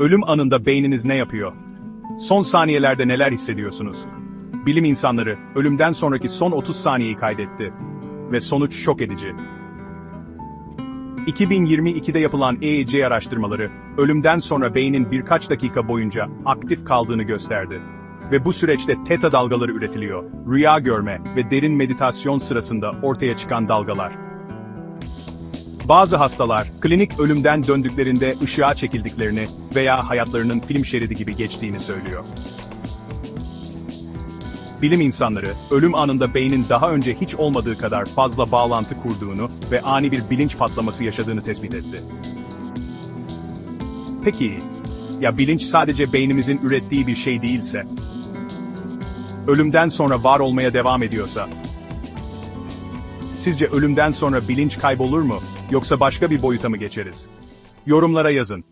Ölüm anında beyniniz ne yapıyor? Son saniyelerde neler hissediyorsunuz? Bilim insanları, ölümden sonraki son 30 saniyeyi kaydetti. Ve sonuç şok edici. 2022'de yapılan EEG araştırmaları, ölümden sonra beynin birkaç dakika boyunca aktif kaldığını gösterdi. Ve bu süreçte teta dalgaları üretiliyor, rüya görme ve derin meditasyon sırasında ortaya çıkan dalgalar. Bazı hastalar, klinik ölümden döndüklerinde ışığa çekildiklerini veya hayatlarının film şeridi gibi geçtiğini söylüyor. Bilim insanları, ölüm anında beynin daha önce hiç olmadığı kadar fazla bağlantı kurduğunu ve ani bir bilinç patlaması yaşadığını tespit etti. Peki, ya bilinç sadece beynimizin ürettiği bir şey değilse? Ölümden sonra var olmaya devam ediyorsa? Sizce ölümden sonra bilinç kaybolur mu, yoksa başka bir boyuta mı geçeriz? Yorumlara yazın.